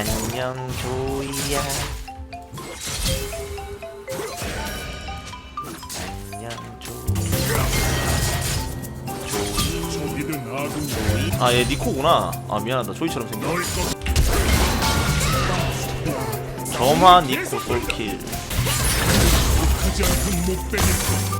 안녕 조이야. 안녕 조이야. 조이 조이 아얘 니코구나. 아 미안하다. 조이처럼 생겨. 점화 니코 솔킬. 하지 않던 목배기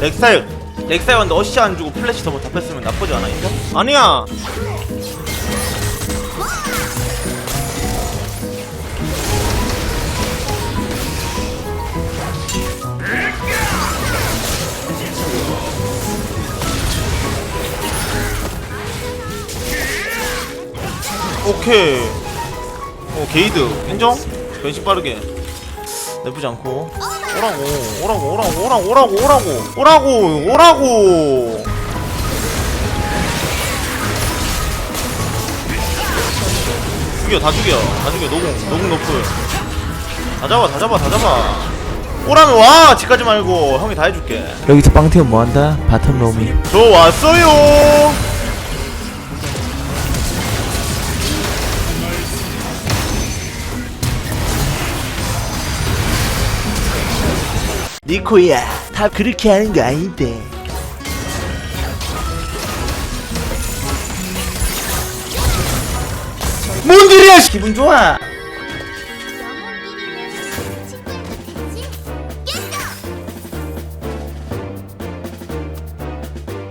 렉사일 렉사일 왔는데 어시지 안 주고 플래시 더블 답했으면 나쁘지 않아 인정? 아니야 오케이 어 게이드 인정? 변신 빠르게 나쁘지 않고. 오라고 오라고 오라고 오라고 오라고 오라고 오라고 오라고. 죽여 다 죽여 다 죽여. 노공 노공 높을 다 잡아 다 잡아 다 잡아. 오라면 와 집까지 말고. 형이 다 해줄게. 여기서 빵태운 뭐한다? 바텀 로미 저 왔어요 니코야 다 그렇게 하는 거 아닌데 뭔 일이야 씨. 기분 좋아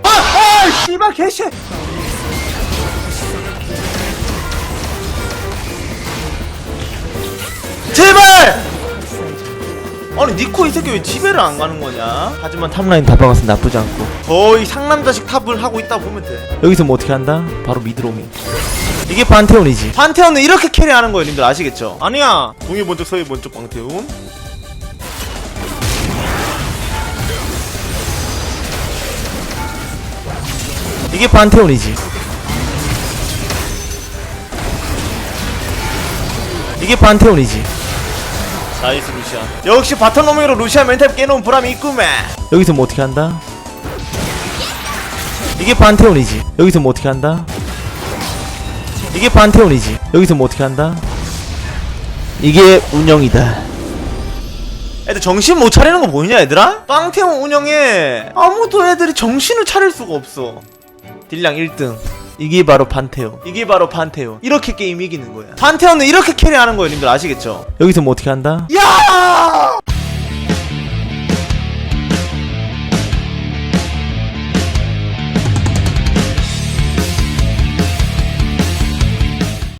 아! 아! 씨발 개씨 니 니코 이 새끼 왜 집에를 안 가는 거냐? 하지만 탑라인 다 박아서 나쁘지 않고. 거의 상남자식 탑을 하고 있다 보면 돼. 여기서 뭐 어떻게 한다? 바로 미드로미 이게 판테온이지. 판테온은 이렇게 캐리하는 거예요 님들 아시겠죠? 아니야! 동이 먼저 서희 먼저 광태운 이게 판테온이지. 이게 판테온이지 나이스 루시안 역시 바텀 로밍으로 루시안 멘탈 깨놓은 보람이 있구만 여기서 뭐 어떻게 한다? 이게 판테온이지 여기서 뭐 어떻게 한다? 이게 판테온이지 여기서 뭐 어떻게 한다? 이게 운영이다 애들 정신 못 차리는 거 보이냐 얘들아? 빵태원 운영에 아무도 애들이 정신을 차릴 수가 없어 딜량 1등 이게 바로 판테온 이게 바로 판테온 이렇게 게임 이기는 거야 판테온은 이렇게 캐리하는 거예요 님들 아시겠죠? 여기서 뭐 어떻게 한다? 야